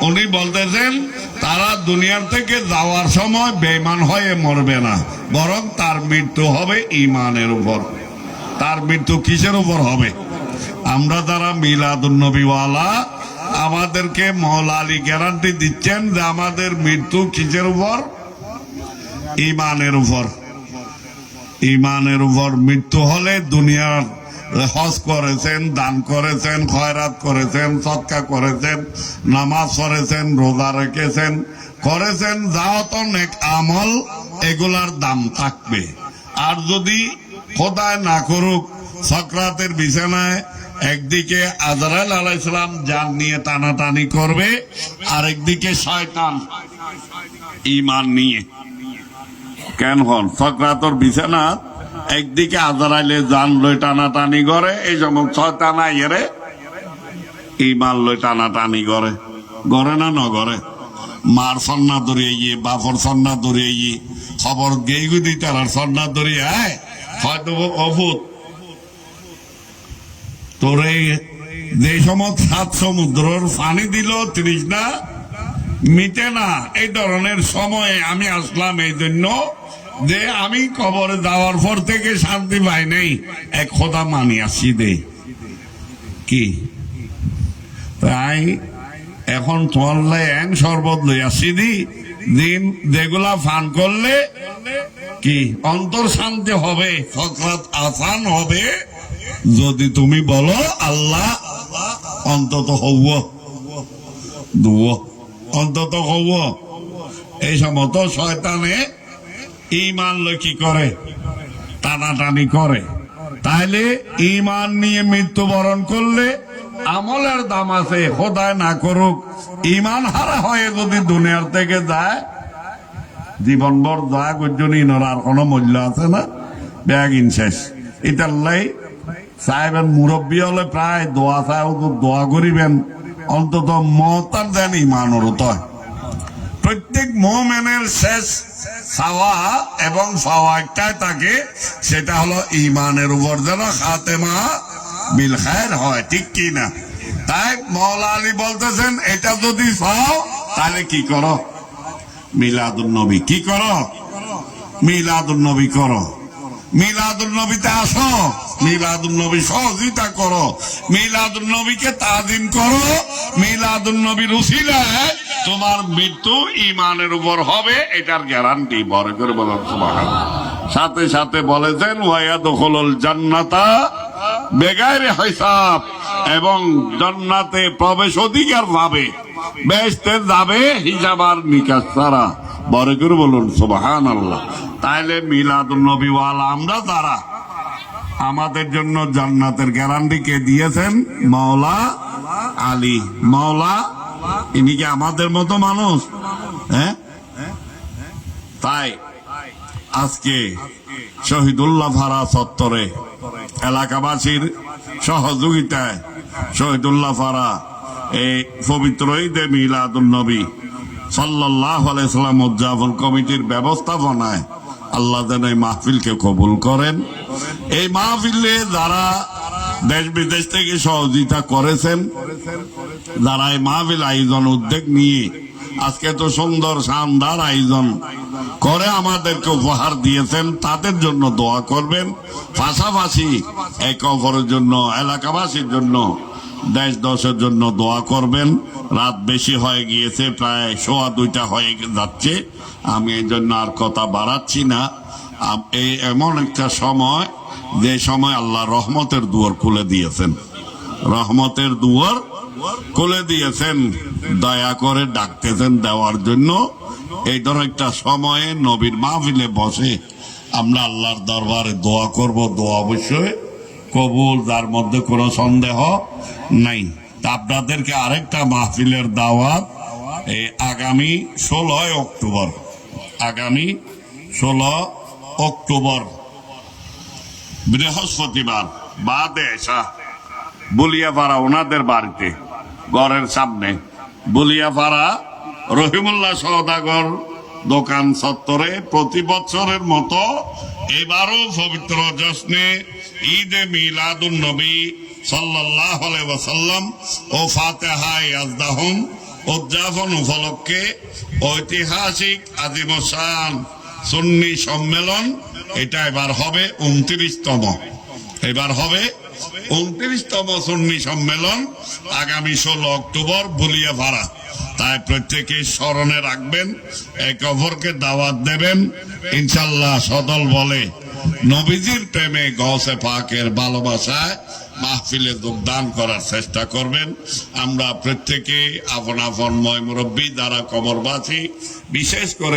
উনি বলতেছেন, তারা দুনিয়ার থেকে যাওয়ার সময় বেমান হয়ে মরবে না, বরং তার মৃত্যু হবে ইমানের উপর। তার মৃত্যু কিসের উপর হবে? আমরা যারা মিলাদুন্নবীওয়ালা আমাদেরকে মৌলা আলী গ্যারান্টি দিচ্ছেন যে আমাদের মৃত্যু কিসের উপর? ইমানের উপর। ইমানের উপর মৃত্যু হলে দুনিয়ার হজ করেছেন, দান করেছেন, খয়রাত করেছেন সৎকা করেছেন, নামাজ করেছেন রোজা রেখেছেন, করেছেন যাওত নেক আমল, এগুলার দাম থাকবে। আর যদি খোদায় না করুক, সক্রাতের বিছানায় একদিকে আজরাইল আলাইসালাম যান নিয়ে টানাটানি করবে আর একদিকে শয়তান ইমান নিয়ে। কেন হন? সক্রাতর বিছানা একদিকে আজারাইলে জান লই টানাটানি করে, এই যেমন ছয়টানা ইয়েরে ইমান লই টানাটানি করে। গড়ে না নগরে। মার সন্না দরিয়ে গিয়ে বাপর সন্না দরিয়ে গিয়ে খবর গেই গুদি তার সন্না আয় হয়তো অভূত। তোরে যে সময় সাত সমুদ্রর পানি দিল তৃষ্ণা মিটে না, এই ধরনের সময়ে আমি আসলাম এই জন্য যে আমি কবরে যাওয়ার পর থেকে শান্তি পাই নাই। এক খোদা মানি আসি দে। কি? তাই এখন তোমার এন শরবত লই আসি দি। দিন যেগুলা ফান করলে কি অন্তর শান্তি হবে সকরাত আসান হবে। যদি তুমি বলো, আল্লাহ অন্তত হব অন্তত হব এই সমত শয়তানে ইমান কি করে? টানাটানি করে। তাইলে ইমান নিয়ে মৃত্যুবরণ করলে আমলের দাম আছে, খোদায় না করুক। ইমান হারা হয়ে যদি দুনিয়ার থেকে যায়, জীবনভর দয়া করজনী আর কোনো মূল্য আছে না? ব্যাগিন শেষ। এটার লাই সাহেবের মুরব্বী হলে প্রায় দোয়া চায় দোয়া করিবেন, অন্তত মতার দেন ইমান ইমানের তয় প্রত্যেক মোমেনের শেষ চাওয়া এবং পাওয়া একটাই থাকে, সেটা হলো ইমানের উপর যেন খাতেমা বিল খায়ের হয়, ঠিক কি না? তাই মৌলা আলী বলতেছেন, এটা যদি পাও তাহলে কি করো? মিলাদুল নবী, কি করো? মিলাদুল নবী করো। মিলাদুল নবীতে আসো মিলাদুল নবী সহযোগিতা করো। মিলাদুল নবীকে তাজিম করো মিলাদুল নবীর উসিলায় তোমার মৃত্যু ইমানের উপর হবে, এটার গ্যারান্টি বড় করে বলেন। সাথে সাথে বলেছেন ওয়াইয়া দখল জান্নাতা বেগাইরে হিসাব এবং জান্নাতে প্রবেশ অধিকার পাবে, বেহেশতে যাবে হিসাব আর নিকাশ ছাড়া। বড় করে বলুন সুবাহান আল্লাহ তাইলে মিলাদুল নবী ওয়ালা আমরা তারা আমাদের জন্য জান্নাতের গ্যারান্টি কে দিয়েছেন? মাওলা আলী। মাওলা ইনি কি আমাদের মতো মানুষ? হ্যাঁ? তাই আজকে শহীদুল্লাহ ভাড়া চত্বরে এলাকাবাসীর সহযোগিতায় শহীদুল্লাহ ফারা এই পবিত্র ঈদে মিলাদুল নবী সাল্লাহ আলাইসাল্লাম উদযাপন কমিটির ব্যবস্থাপনায় আল্লাহ যেন এই মাহফিলকে কবুল করেন। এই মাহফিলে যারা দেশ বিদেশ থেকে সহযোগিতা করেছেন। এই মাহফিল আয়োজন উদ্যোগ নিয়ে। আজকে তো সুন্দর, শানদার আয়োজন করে আমাদেরকে উপহার দিয়েছেন। তাদের জন্য দোয়া করবেন। পাশাপাশি এক অপরের জন্য, এলাকাবাসীর জন্য দেশ দশের জন্য দোয়া করবেন। রাত বেশি হয়ে গিয়েছে, প্রায় সোয়া দুইটা হয়ে যাচ্ছে। আমি এই জন্য আর কথা বাড়াচ্ছি না। এই এমন একটা সময় যে সময় আল্লাহ রহমতের দুয়ার খুলে দিয়েছেন। রহমতের দুয়ার খুলে দিয়েছেন। দয়া করে ডাকতেছেন দেওয়ার জন্য। এই ধর একটা সময়ে নবীর মাহফিলে বসে আমরা আল্লাহর দরবারে দোয়া করব। দোয়া অবশ্যই কবুল, যার মধ্যে কোনো সন্দেহ নাই। আপনাদেরকে আরেকটা মাহফিলের দাওয়াত এই আগামী ষোলোই অক্টোবর। আগামী ষোলো অক্টোবর। বৃহস্পতিবার, বাদে এসা বুলিয়াপাড়া ওনাদের বাড়িতে, ঘরের সামনে। বুলিয়াপাড়া রহিমুল্লাহ সওদাগর দোকান চত্বরে প্রতি বছরের মতো এবারও পবিত্র জশ্নে ঈদে মিলাদুন নবী ওয়াসাল্লাম ও ফাতিহা ইয়াজদাহুম উদযাপন উপলক্ষে ঐতিহাসিক আদিমশান সুন্নি সম্মেলন, এটা এবার হবে উনত্রিশতম। এবার হবে উনত্রিশতম সুন্নি সম্মেলন আগামী ষোলো অক্টোবর বলিয়া ভাড়া তাই প্রত্যেকে স্মরণে রাখবেন, এক অপরকে দাওয়াত দেবেন। ইনশাল্লাহ সদল বলে, নবীজির প্রেমে গসে পাকের ভালোবাসায় মাহফিলে যোগদান করার চেষ্টা করবেন। আমরা প্রত্যেকে আপন আপন ময় মুরব্বী দ্বারা কবর কবরবাসী, বিশেষ করে